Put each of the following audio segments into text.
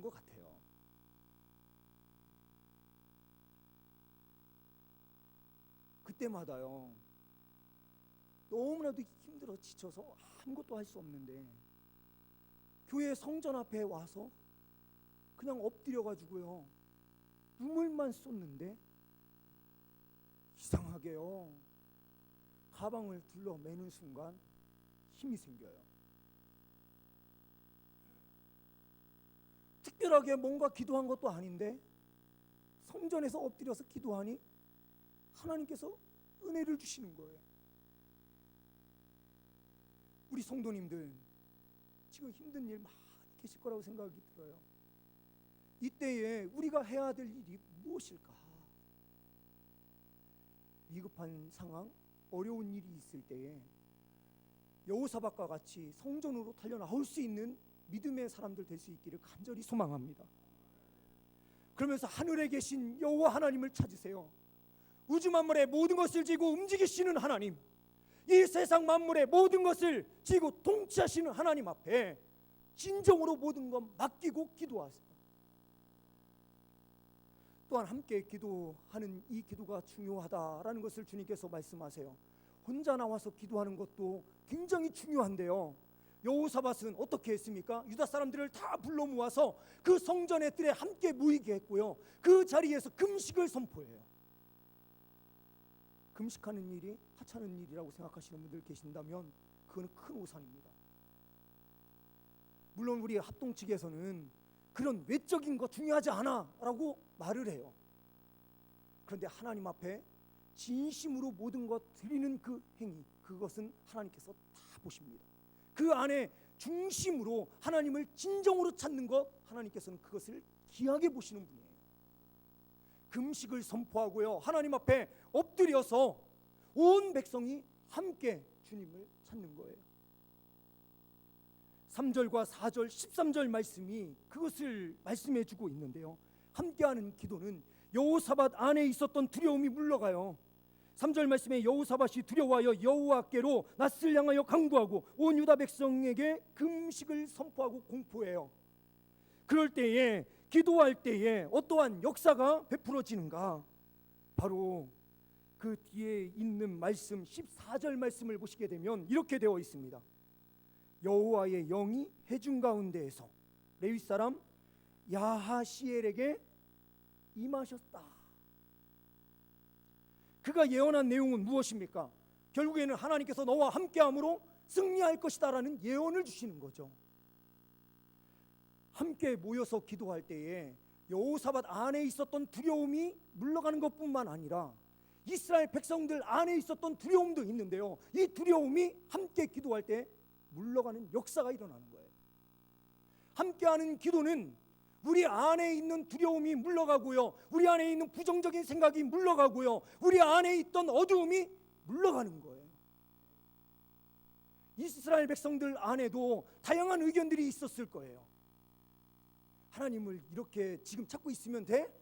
것 같아요. 그때마다요. 너무나도 힘들어 지쳐서 아무것도 할 수 없는데 교회 성전 앞에 와서 그냥 엎드려 가지고요. 눈물만 쏟는데 이상하게요. 가방을 둘러 매는 순간 힘이 생겨요. 특별하게 뭔가 기도한 것도 아닌데 성전에서 엎드려서 기도하니 하나님께서 은혜를 주시는 거예요. 우리 성도님들 지금 힘든 일 많이 계실 거라고 생각이 들어요. 이때에 우리가 해야 될 일이 무엇일까? 위급한 상황, 어려운 일이 있을 때에 여호사박과 같이 성전으로 달려 나올 수 있는 믿음의 사람들 될 수 있기를 간절히 소망합니다. 그러면서 하늘에 계신 여호와 하나님을 찾으세요. 우주 만물의 모든 것을 지고 움직이시는 하나님, 이 세상 만물의 모든 것을 지고 통치하시는 하나님 앞에 진정으로 모든 것 맡기고 기도하세요. 또한 함께 기도하는 이 기도가 중요하다라는 것을 주님께서 말씀하세요. 혼자 나와서 기도하는 것도 굉장히 중요한데요. 여호사밧은 어떻게 했습니까? 유다 사람들을 다 불러 모아서 그 성전의 뜰에 함께 모이게 했고요. 그 자리에서 금식을 선포해요. 금식하는 일이 하찮은 일이라고 생각하시는 분들 계신다면 그거는 큰 오산입니다. 물론 우리 합동 측에서는 그런 외적인 거 중요하지 않아라고 말을 해요. 그런데 하나님 앞에 진심으로 모든 것 드리는 그 행위 그것은 하나님께서 다 보십니다. 그 안에 중심으로 하나님을 진정으로 찾는 것 하나님께서는 그것을 귀하게 보시는 분이에요. 금식을 선포하고요. 하나님 앞에 엎드려서 온 백성이 함께 주님을 찾는 거예요. 3절과 4절, 13절 말씀이 그것을 말씀해 주고 있는데요. 함께하는 기도는 여호사밧 안에 있었던 두려움이 물러가요. 3절 말씀에 여호사밧이 두려워하여 여호와께로 낯을 향하여 강구하고 온 유다 백성에게 금식을 선포하고 공포해요. 그럴 때에 기도할 때에 어떠한 역사가 베풀어지는가? 바로 그 뒤에 있는 말씀 14절 말씀을 보시게 되면 이렇게 되어 있습니다. 여호와의 영이 해중 가운데에서 레위 사람 야하시엘에게 임하셨다. 그가 예언한 내용은 무엇입니까? 결국에는 하나님께서 너와 함께함으로 승리할 것이다라는 예언을 주시는 거죠. 함께 모여서 기도할 때에 여호사밧 안에 있었던 두려움이 물러가는 것뿐만 아니라 이스라엘 백성들 안에 있었던 두려움도 있는데요. 이 두려움이 함께 기도할 때 물러가는 역사가 일어나는 거예요. 함께하는 기도는 우리 안에 있는 두려움이 물러가고요. 우리 안에 있는 부정적인 생각이 물러가고요. 우리 안에 있던 어두움이 물러가는 거예요. 이스라엘 백성들 안에도 다양한 의견들이 있었을 거예요. 하나님을 이렇게 지금 찾고 있으면 돼?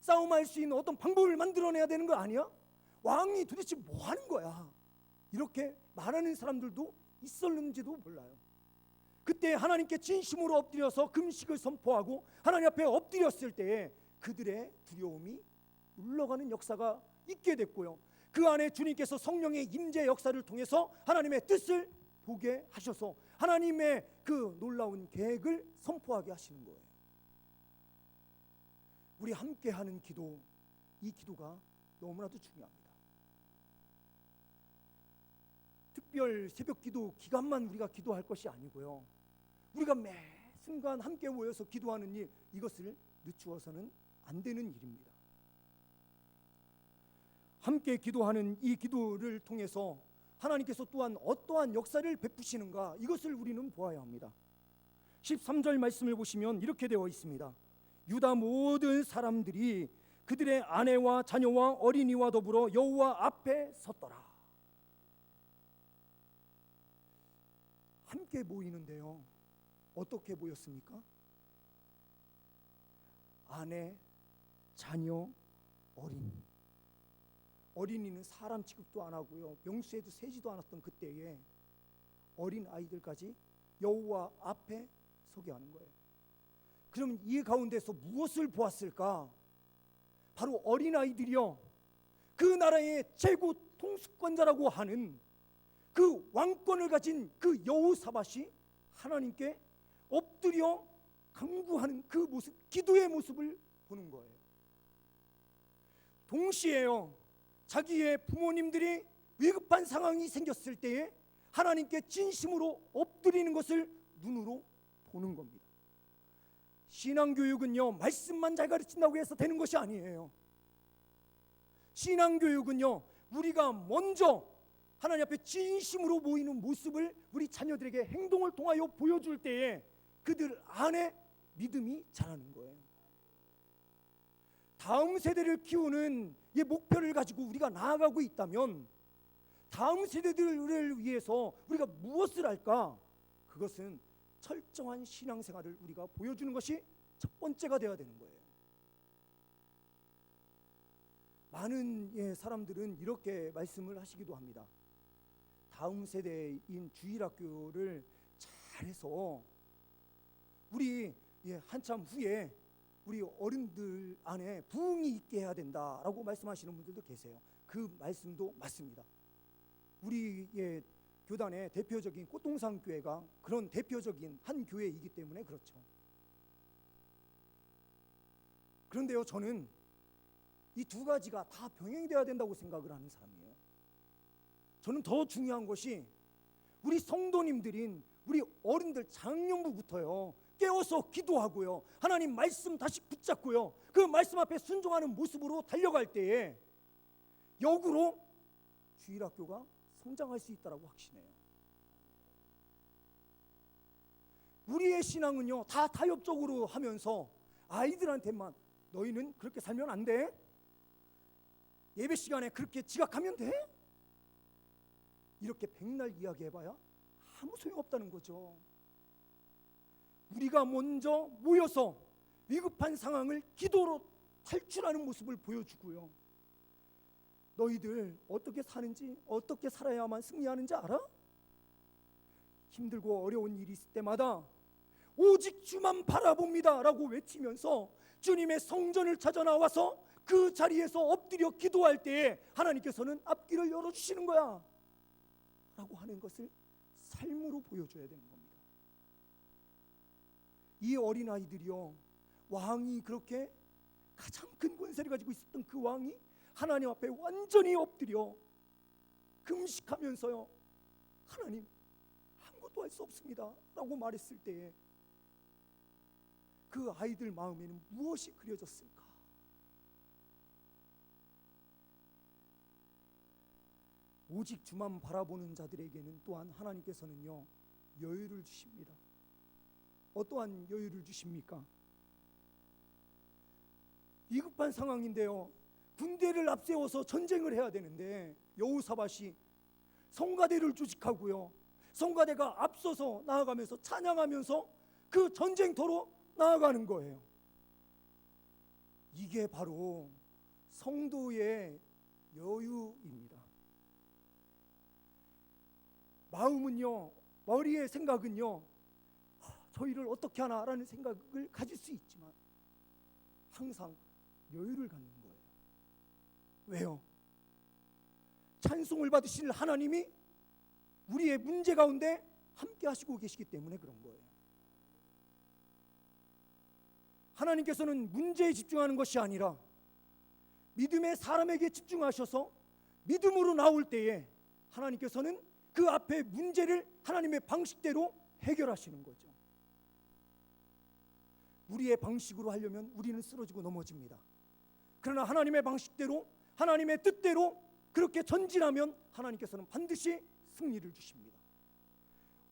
싸움할 수 있는 어떤 방법을 만들어내야 되는 거 아니야? 왕이 도대체 뭐 하는 거야? 이렇게 말하는 사람들도 있었는지도 몰라요. 그때 하나님께 진심으로 엎드려서 금식을 선포하고 하나님 앞에 엎드렸을 때에 그들의 두려움이 물러가는 역사가 있게 됐고요. 그 안에 주님께서 성령의 임재 역사를 통해서 하나님의 뜻을 보게 하셔서 하나님의 그 놀라운 계획을 선포하게 하시는 거예요. 우리 함께 하는 기도, 이 기도가 너무나도 중요합니다. 특별 새벽 기도 기간만 우리가 기도할 것이 아니고요. 우리가 매 순간 함께 모여서 기도하는 일, 이것을 늦추어서는 안 되는 일입니다. 함께 기도하는 이 기도를 통해서 하나님께서 또한 어떠한 역사를 베푸시는가 이것을 우리는 보아야 합니다. 13절 말씀을 보시면 이렇게 되어 있습니다. 유다 모든 사람들이 그들의 아내와 자녀와 어린이와 더불어 여호와 앞에 섰더라. 함께 모이는데요. 어떻게 보였습니까? 아내, 자녀, 어린이. 어린이는 사람 취급도 안 하고요. 명수에도 세지도 않았던 그때에 어린 아이들까지 여호와 앞에 서게 하는 거예요. 그럼 이 가운데서 무엇을 보았을까? 바로 어린 아이들이요. 그 나라의 최고 통수권자라고 하는 그 왕권을 가진 그 여호사밧이 하나님께 엎드려 강구하는 그 모습, 기도의 모습을 보는 거예요. 동시에요. 자기의 부모님들이 위급한 상황이 생겼을 때에 하나님께 진심으로 엎드리는 것을 눈으로 보는 겁니다. 신앙 교육은요, 말씀만 잘 가르친다고 해서 되는 것이 아니에요. 신앙 교육은요, 우리가 먼저 하나님 앞에 진심으로 모이는 모습을 우리 자녀들에게 행동을 통하여 보여줄 때에 그들 안에 믿음이 자라는 거예요. 다음 세대를 키우는 이 목표를 가지고 우리가 나아가고 있다면 다음 세대들을 위해서 우리가 무엇을 할까? 그것은 철저한 신앙생활을 우리가 보여주는 것이 첫 번째가 되어야 되는 거예요. 많은 예, 사람들은 이렇게 말씀을 하시기도 합니다. 다음 세대인 주일학교를 잘해서 우리 예, 한참 후에 우리 어른들 안에 부흥이 있게 해야 된다라고 말씀하시는 분들도 계세요. 그 말씀도 맞습니다. 우리의 교단의 대표적인 꽃동산 교회가 그런 대표적인 한 교회이기 때문에 그렇죠. 그런데요, 저는 이 두 가지가 다 병행이 돼야 된다고 생각을 하는 사람이에요. 저는 더 중요한 것이 우리 성도님들인 우리 어른들 작년부부터요 깨워서 기도하고요 하나님 말씀 다시 붙잡고요 그 말씀 앞에 순종하는 모습으로 달려갈 때에 역으로 주일학교가 성장할 수 있다라고 확신해요. 우리의 신앙은요 다 타협적으로 하면서 아이들한테만 너희는 그렇게 살면 안 돼. 예배 시간에 그렇게 지각하면 돼. 이렇게 백날 이야기해봐야 아무 소용 없다는 거죠. 우리가 먼저 모여서 위급한 상황을 기도로 탈출하는 모습을 보여주고요. 너희들 어떻게 사는지 어떻게 살아야만 승리하는지 알아? 힘들고 어려운 일이 있을 때마다 오직 주만 바라봅니다라고 외치면서 주님의 성전을 찾아 나와서 그 자리에서 엎드려 기도할 때에 하나님께서는 앞길을 열어 주시는 거야. 라고 하는 것을 삶으로 보여줘야 되는 겁니다. 이 어린 아이들이요 왕이 그렇게 가장 큰 권세를 가지고 있었던 그 왕이 하나님 앞에 완전히 엎드려 금식하면서요 하나님 아무것도 할 수 없습니다 라고 말했을 때에 그 아이들 마음에는 무엇이 그려졌을까? 오직 주만 바라보는 자들에게는 또한 하나님께서는요 여유를 주십니다. 어떠한 여유를 주십니까? 위급한 상황인데요. 군대를 앞세워서 전쟁을 해야 되는데 여호사밧이 성가대를 조직하고요. 성가대가 앞서서 나아가면서 찬양하면서 그 전쟁터로 나아가는 거예요. 이게 바로 성도의 여유입니다. 마음은요, 머리의 생각은요, 하, 저희를 어떻게 하나라는 생각을 가질 수 있지만 항상 여유를 갖는 거예요. 왜요? 찬송을 받으실 하나님이 우리의 문제 가운데 함께 하시고 계시기 때문에 그런 거예요. 하나님께서는 문제에 집중하는 것이 아니라 믿음의 사람에게 집중하셔서 믿음으로 나올 때에 하나님께서는 그 앞에 문제를 하나님의 방식대로 해결하시는 거죠. 우리의 방식으로 하려면 우리는 쓰러지고 넘어집니다. 그러나 하나님의 방식대로 하나님의 뜻대로 그렇게 전진하면 하나님께서는 반드시 승리를 주십니다.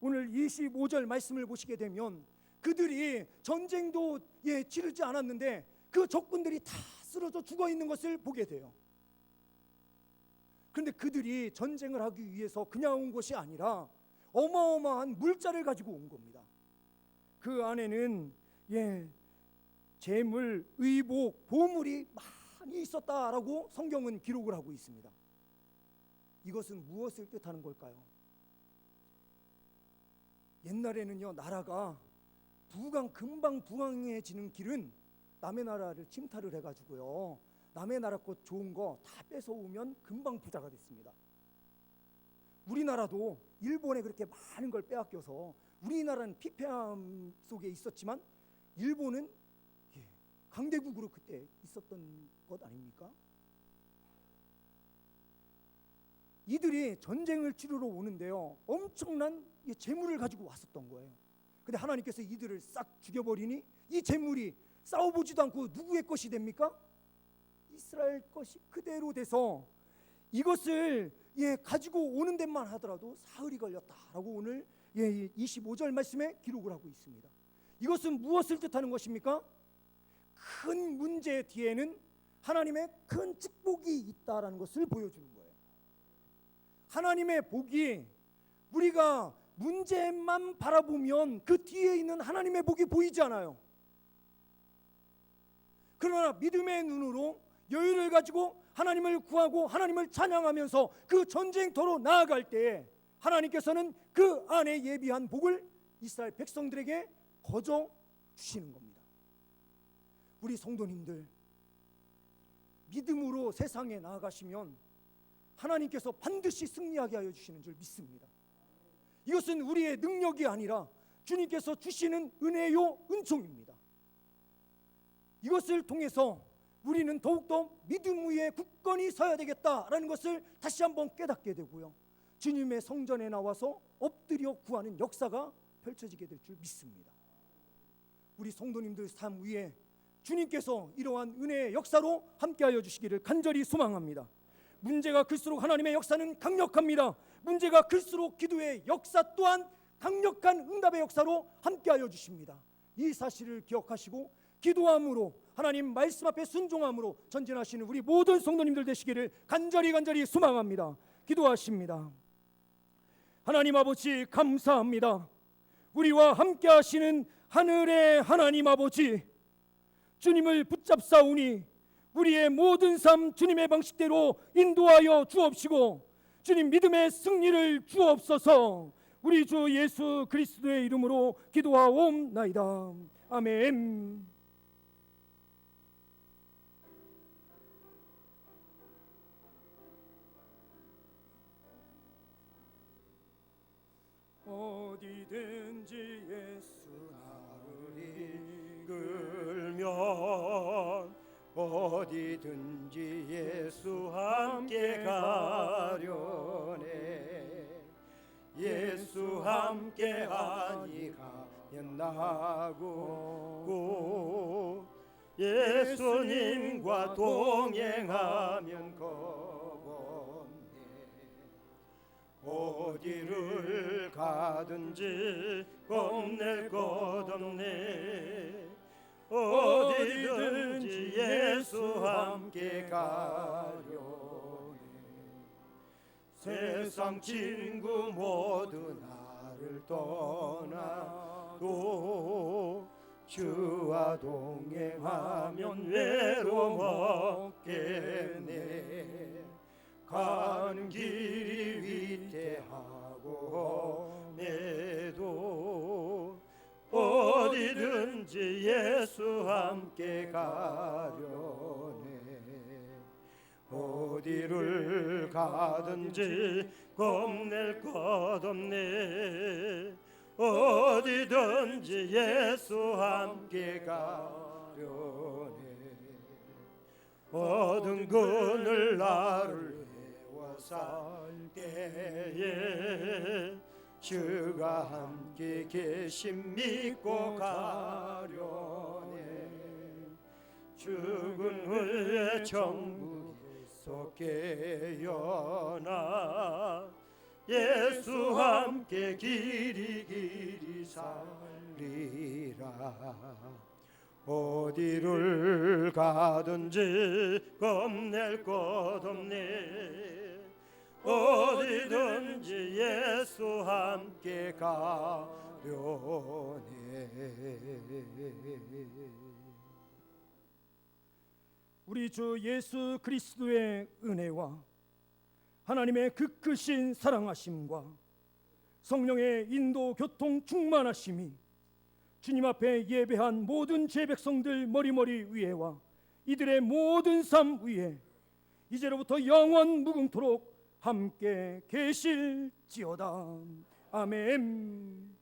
오늘 25절 말씀을 보시게 되면 그들이 전쟁도 예, 치르지 않았는데 그 적군들이 다 쓰러져 죽어 있는 것을 보게 돼요. 그런데 그들이 전쟁을 하기 위해서 그냥 온 것이 아니라 어마어마한 물자를 가지고 온 겁니다. 그 안에는 예, 재물, 의복, 보물이 많이 있었다라고 성경은 기록을 하고 있습니다. 이것은 무엇을 뜻하는 걸까요? 옛날에는요 나라가 부강 금방 부강해지는 길은 남의 나라를 침탈을 해가지고요. 남의 나라 것 좋은 거 다 뺏어오면 금방 부자가 됐습니다. 우리나라도 일본에 그렇게 많은 걸 빼앗겨서 우리나라는 피폐함 속에 있었지만 일본은 예, 강대국으로 그때 있었던 것 아닙니까? 이들이 전쟁을 치르러 오는데요. 엄청난 이 재물을 가지고 왔었던 거예요. 근데 하나님께서 이들을 싹 죽여버리니 이 재물이 싸워보지도 않고 누구의 것이 됩니까? 이스라엘 것이 그대로 돼서 이것을 예 가지고 오는 데만 하더라도 사흘이 걸렸다라고 오늘 예 25절 말씀에 기록을 하고 있습니다. 이것은 무엇을 뜻하는 것입니까? 큰 문제 뒤에는 하나님의 큰 축복이 있다라는 것을 보여주는 거예요. 하나님의 복이 우리가 문제만 바라보면 그 뒤에 있는 하나님의 복이 보이지 않아요. 그러나 믿음의 눈으로 여유를 가지고 하나님을 구하고 하나님을 찬양하면서 그 전쟁터로 나아갈 때 하나님께서는 그 안에 예비한 복을 이스라엘 백성들에게 거저 주시는 겁니다. 우리 성도님들 믿음으로 세상에 나아가시면 하나님께서 반드시 승리하게 하여 주시는 줄 믿습니다. 이것은 우리의 능력이 아니라 주님께서 주시는 은혜요 은총입니다. 이것을 통해서 우리는 더욱더 믿음 위에 굳건히 서야 되겠다라는 것을 다시 한번 깨닫게 되고요. 주님의 성전에 나와서 엎드려 구하는 역사가 펼쳐지게 될 줄 믿습니다. 우리 성도님들 삶 위에 주님께서 이러한 은혜의 역사로 함께하여 주시기를 간절히 소망합니다. 문제가 클수록 하나님의 역사는 강력합니다. 문제가 클수록 기도의 역사 또한 강력한 응답의 역사로 함께하여 주십니다. 이 사실을 기억하시고 기도함으로 하나님 말씀 앞에 순종함으로 전진하시는 우리 모든 성도님들 되시기를 간절히 간절히 소망합니다. 기도하십니다. 하나님 아버지 감사합니다. 우리와 함께 하시는 하늘의 하나님 아버지 주님을 붙잡사오니 우리의 모든 삶 주님의 방식대로 인도하여 주옵시고 주님 믿음의 승리를 주옵소서. 우리 주 예수 그리스도의 이름으로 기도하옵나이다. 아멘. 어디든지 이 끌면 어디든지 예수 함께 가려네. 예수 함께 하니 가면 나고 예수님과 동행하면 겁없네 어디를 가든지 겁낼 것 없네 어디든지 예수 함께 가려네. 세상 친구 모두 나를 떠나도 주와 동행하면 외로움 없겠네. 가는 길이 위태하고 매도 어디든지 예수 함께 가려네. 어디를 가든지 겁낼 것 없네. 어디든지 예수 함께 가려네. 어두운 그늘 나를 외워 살 때에 주가 함께 계심 믿고 가려네 죽은 후에 천국에서 깨어나 예수 함께 길이 길이 살리라. 어디를 가든지 겁낼 것 없네 예수 함께 가려네 우리 주 예수 그리스도의 은혜와 하나님의 그 크신 사랑하심과 성령의 인도 교통 충만하심이 주님 앞에 예배한 모든 제 백성들 머리머리 위에와 이들의 모든 삶 위에 이제로부터 영원 무궁토록 함께 계실지어다. 아멘